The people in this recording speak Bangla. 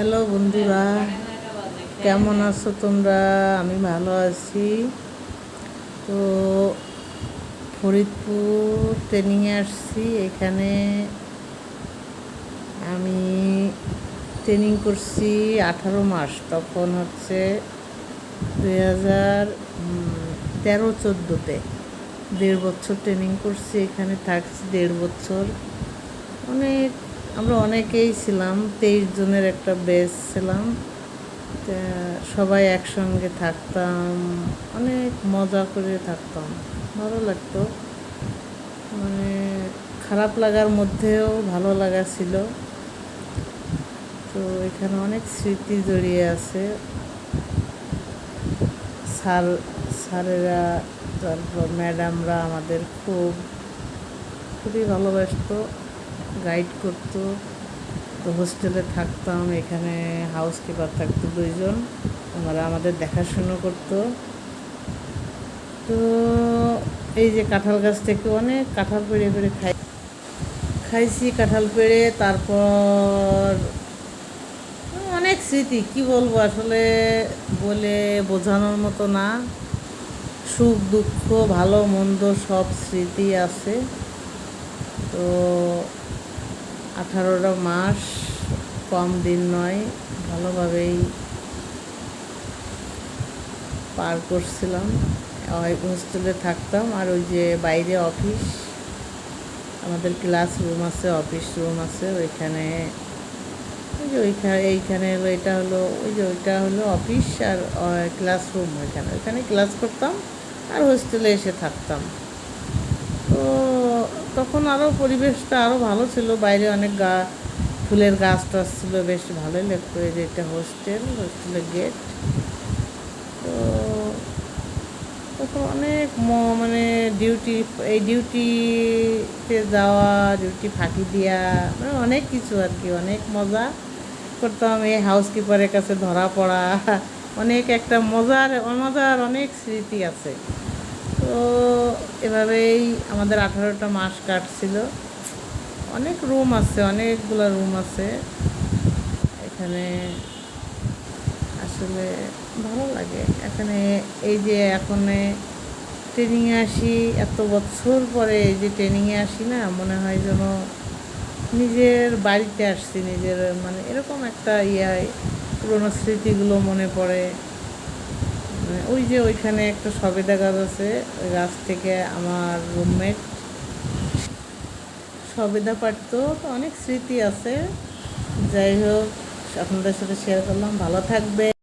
হ্যালো বন্ধুরা, কেমন আছো তোমরা? আমি ভালো আছি। তো ফরিদপুর ট্রেনিংয়ে আসছি। এখানে আমি ট্রেনিং করছি আঠারো মাস। তখন হচ্ছে দুই হাজার তেরো চোদ্দোতে দেড় বছর ট্রেনিং করছি। এখানে থাকছি দেড় বছর। অনেক আমরা অনেকেই ছিলাম, তেইশ জনের একটা বেস ছিলাম। সবাই একসঙ্গে থাকতাম, অনেক মজা করে থাকতাম, ভালো লাগতো। মানে খারাপ লাগার মধ্যেও ভালো লাগা ছিল। তো এখানে অনেক স্মৃতি জড়িয়ে আছে। স্যার, স্যারেরা, তারপর ম্যাডামরা আমাদের খুব, খুবই ভালোবাসতো। গাইড করতো। তো হোস্টেলে থাকতাম, এখানে হাউস কিপার থাকতো দুইজন। ওনারা আমাদের দেখাশুনো করতো। তো এই যে কাঁঠাল গাছ থেকে অনেক কাঁঠাল পেড়ে পেড়ে খাই, খাইছি কাঁঠাল পেড়ে। তারপর অনেক স্মৃতি, কি বলব আসলে বলে বোঝানোর মতো না। সুখ, দুঃখ, ভালো, মন্দ সব স্মৃতি আছে। তো আঠারোটা মাস, কম দিন নয়, ভালোভাবেই পার করছিলাম। হোস্টেলে থাকতাম আর ওই যে বাইরে অফিস, আমাদের ক্লাস রুম আছে, অফিস রুম আছে, ওইখানে ওই যে ওইখানে এইখানে হলো, এটা হলো, ওই যে ওইটা হলো অফিস আর ক্লাসরুম ওইখানে। ওইখানে ক্লাস করতাম আর হোস্টেলে এসে থাকতাম। তখন আরও পরিবেশটা আরও ভালো ছিল। বাইরে অনেক গা, ফুলের গাছ টাছ ছিল, বেশ ভালোই লাগতো এই যে এটা হোস্টেল হোস্টেলের গেট তো তখন অনেক মানে ডিউটি এই ডিউটিতে যাওয়া ডিউটি ফাঁকি দেওয়া মানে অনেক কিছু আর কি, অনেক মজা করতাম। এই হাউসকিপারের কাছে ধরা পড়া, অনেক একটা মজার মজার অনেক স্মৃতি আছে। তো এভাবেই আমাদের আঠারোটা মাস কাটছিল। অনেক রুম আছে, অনেকগুলো রুম আছে। এখানে আসলে ভালো লাগে। এখানে এই যে এখন ট্রেনিংয়ে আসি, এত বছর পরে এই যে ট্রেনিংয়ে আসি না, মনে হয় যেন নিজের বাড়িতে আসছি, নিজের মানে এরকম একটা ইয়ে পুরোনো স্মৃতিগুলো মনে পড়ে। ওই যে ওইখানে একটা সবেদা গাছ আছে, ওই গাছ থেকে আমার রুমমেট সবেদা পারত। তো অনেক স্মৃতি আছে। যাই হোক, আপনাদের সাথে শেয়ার করলাম। ভালো থাকবে।